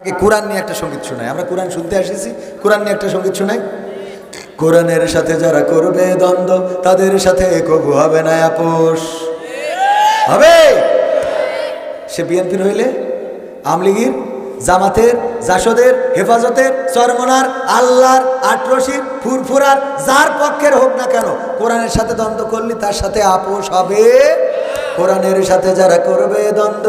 কোরআন নিয়ে একটা সংগীত শোনাই। আমরা কোরআন শুনতে এসেছি কোরআন নিয়ে একটা সংগীত শোনাই। কোরআনের সাথে যারা করবে দ্বন্দ্ব, তাদের সাথে কবু হবে না আপোষ। হবে? সে বিএনপির হইলে? আমলিগির জামাতের, জাসদের, হেফাজতের চরমনার আল্লাহর আটরশির ফুরফুরার, যার পক্ষের হোক না কেন, কোরআনের সাথে দ্বন্দ্ব করলে তার সাথে আপোষ হবে। কোরআনের সাথে যারা করবে দ্বন্দ্ব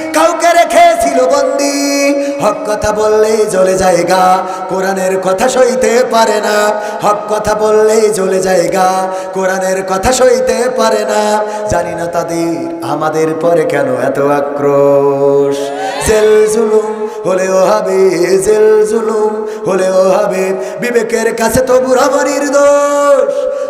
কাউকে রেখেছিল বন্দি। হক কথা বললেই জ্বলে যায় গা কোরআনের কথা সইতে পারে না। হক কথা বললেই জ্বলে যায় গা কোরআনের কথা সইতে পারে না। জানি না তাদের, আমাদের পরে কেন এত আক্রোশ। জেল জুলুম হলেও হবে, জেল জুলুম হলেও হবে। বিবেকের কাছে তবু রব নির্দোষ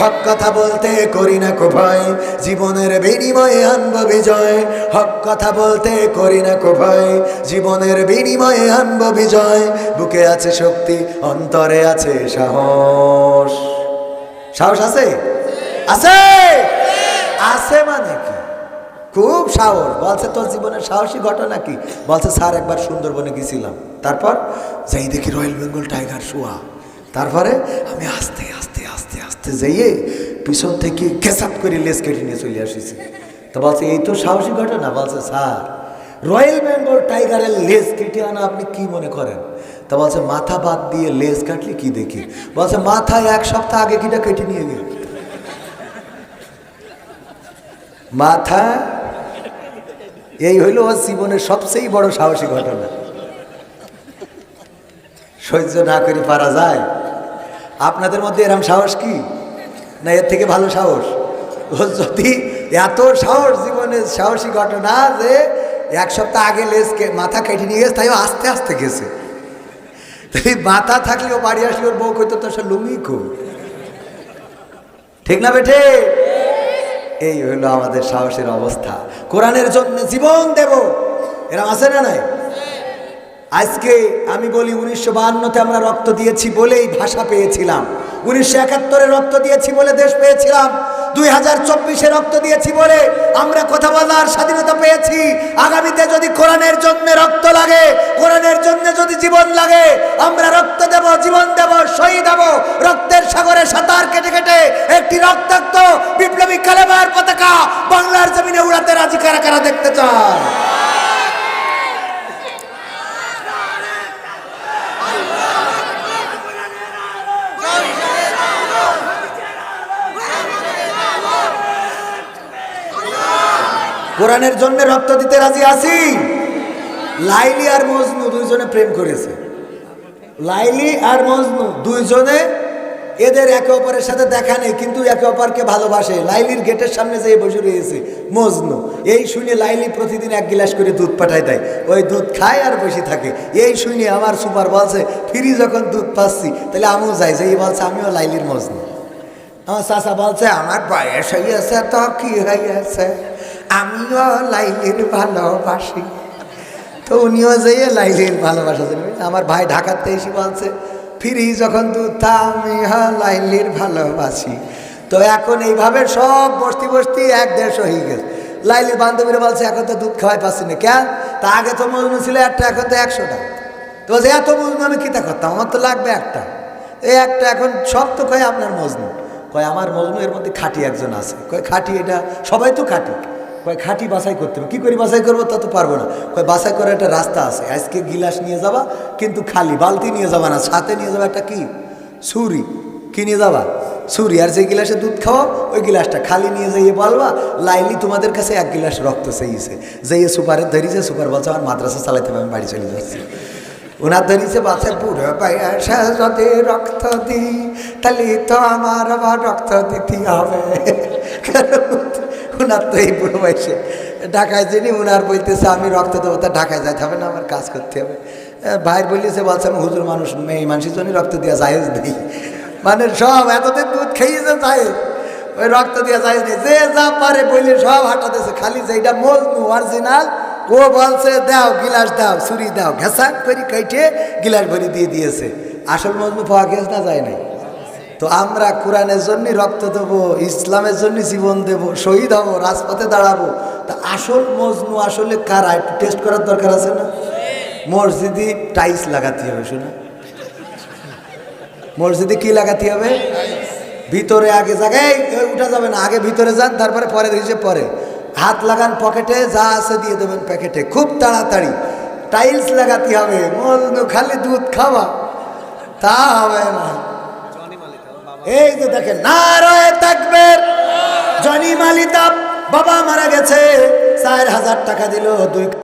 হক কথা বলতে করি না কো ভয়, জীবনের বিনিময়ে আনব বিজয়। হক কথা বলতে করি না কো ভয়, জীবনের বিনিময়ে আনব বিজয়। বুকে আছে শক্তি, অন্তরে আছে সাহস। সাহস আছে? আছে? আছে মানে কি? খুব সাহস। বলছে, তোর জীবনের সাহসী ঘটনা কি? বলছে, স্যার, একবার সুন্দরবনে গেছিলাম। তারপর, যাই দেখি রয়্যাল বেঙ্গল টাইগার শোয়া। তারপরে আমি আস্তে আস্তে যাইয়ে পিছন থেকে খেসাপ করে লেস কেটে নিয়ে চলে আসিছি। তো বলছে, এই তো সাহসী ঘটনা। বলছে, স্যার, রয়্যাল বেঙ্গল টাইগারের লেজ কেটে আনা আপনি কি মনে করেন? তা বলছে, মাথা বাদ দিয়ে লেজ কাটলে কি দেখি? বলছে মাথায় এক সপ্তাহ আগে কিটা কেটে নিয়ে গেল। মাথা, এই হইল ওর জীবনের সবচেয়ে বড় সাহসী ঘটনা। সহ্য না করে পারা যায়। আপনাদের মধ্যে এরম সাহস কি? না, এর থেকে ভালো সাহস। যদি এত সাহস জীবনের সাহসী ঘটনা যে এক সপ্তাহ আগে লেজকে মাথা কেটে নিয়ে গেছে তাই ও আস্তে আস্তে গেছে। তাই মাথা থাকলেও বাড়ি আসলে ওর বউ কইতো, তোর সে লুঙ্গি খুব ঠিক না বেঠে? এই হলো আমাদের সাহসের অবস্থা। কোরআনের জন্য জীবন দেব। এরা আছে না নাই? আজকে আমি বলি, উনিশশো বাহান্নতে আমরা রক্ত দিয়েছি বলেই ভাষা পেয়েছিলাম। উনিশশো একাত্তরে রক্ত দিয়েছি বলে দেশ পেয়েছিলাম। দুই হাজার চব্বিশে রক্ত দিয়েছি বলে আমরা কথা বলার স্বাধীনতা পেয়েছি। আগামীতে যদি কোরআনের জন্য রক্ত লাগে, কোরআনের জন্য যদি জীবন লাগে, আমরা রক্ত দেব, জীবন দেব, শহীদ হব। রক্তের সাগরে সাঁতার কেটে কেটে একটি রক্তাক্ত বিপ্লবী কালেমার পতাকা বাংলার জমিনে উড়াতে রাজি কারা কারা দেখতে চায় কোরআনের জন্য রক্ত দিতে রাজি আছি? লাইলি আর মজনু দুইজনে প্রেম করেছে। লাইলি আর মজনু দুইজনে এদের একে অপরের সাথে দেখা নেই, কিন্তু একে অপরকে ভালোবাসে। লাইলির গেটের সামনে যেয়ে বসে রয়েছে মজনু। এই শুনে লাইলি প্রতিদিন এক গিলাস করে দুধ পাঠায় দেয়। ওই দুধ খায় আর বসে থাকে। এই শুনে আমার সুপার বলছে, ফিরি যখন দুধ পাচ্ছি, তাহলে আমিও যাই। যে এই বলছে, আমিও লাইলির মজনু। আমার চাচা বলছে, আমার বয়স হইয়াছে তো, কি হইয়াছে? আমিও লাইলির ভালোবাসি। তো উনিও যেয়ে লাইলির ভালোবাসা আমার ভাই ঢাকাতে এসে বলছে, ফিরি যখন দুধ তা আমি লাইলির ভালোবাসি। তো এখন এইভাবে সব বস্তি বস্তি এক দেড় হয়ে গেছে। লাইলির বান্ধবীরা বলছে, এখন তো দুধ খাওয়াই পাচ্ছি না কেন তা আগে তো মজনু ছিল একটা, এখন তো একশোটা তো বলছে, এত মজনু আমি কিতা করতাম? আমার তো লাগবে একটা। এই একটা এখন সব তো কয় আপনার মজনু। কয়, আমার মজনু এর মধ্যে খাঁটি একজন আছে। কয়, খাঁটি এটা, সবাই তো খাঁটি। কয়, খাঁটি বাছাই করতে হবে। কী করে বাছাই করব? তা তো পারব না। কয়, বাছাই করার একটা রাস্তা আছে। আজকে গিলাস নিয়ে যাবা, কিন্তু খালি বালতি নিয়ে যাবা না, সাথে নিয়ে যাবা একটা কি? ছুরি। কি নিয়ে যাবা? ছুরি। আর যে গিলাসে দুধ খাওয়া ওই গিলাসটা খালি নিয়ে যাইয়ে বলবা লাইলি তোমাদের কাছে এক গিলাস রক্ত চাইছে যাইয়ে সুপারের ধরিছে সুপার বলছে, আমার মাদ্রাসা চালাইতে হবে, আমি বাড়ি চলে যাচ্ছি। ওনার ধরিছে বাচ্চা বুড়ো বয়সে যদি রক্ত দিই, তাহলে তো আমার আবার রক্ত দিতে হবে। ওনার তো এই বুড়ো বয়সে। ঢাকায় যিনি ওনার বলতেছে, আমি রক্ত দেবো, তা ঢাকায় যাইতে হবে না, আমার কাজ করতে হবে। ভাই বলিছে, বলছে, আমি হুজুর মানুষ, মেয়ে মানুষের জন্য রক্ত দেওয়া জায়েজ নেই। মানে সব, এতদিন দুধ খেয়েছে জায়েজ। ওই রক্ত দেওয়া জায়েজ নেই। যে যা পারে বললে সব হাঁটাতেছে খালি যে যেটা মজনু অরিজিনাল ও বলছে, দাও, গিলাস দাও, ছুরি দাও। ঘেঁষাক করে কেটে গিলাস ভরি দিয়ে দিয়েছে। আসল মজনু পাওয়া গেছে না যায় নাই? তো আমরা কোরআনের জন্য রক্ত দেবো, ইসলামের জন্য জীবন দেব, শহীদ হব, রাজপথে দাঁড়াবো। তা আসল মজনু আসলে কারা? একটু টেস্ট করার দরকার আছে না? মসজিদে টাইলস লাগাতে হবে, শোনা। মসজিদে কি লাগাতে হবে? ভিতরে আগে জায়গায় উঠা যাবে না, আগে ভিতরে যান, তারপরে পরে দিয়েছে পরে। হাত লাগান পকেটে যা আছে দিয়ে দেবেন প্যাকেটে খুব তাড়াতাড়ি। টাইলস লাগাতে হবে, মজনু খালি দুধ খাওয়া। তা হবে না। এই যে দেখেন, নারায় তাকবের। জনি মালিতা বাবা মারা গেছে, চার হাজার টাকা দিল দুই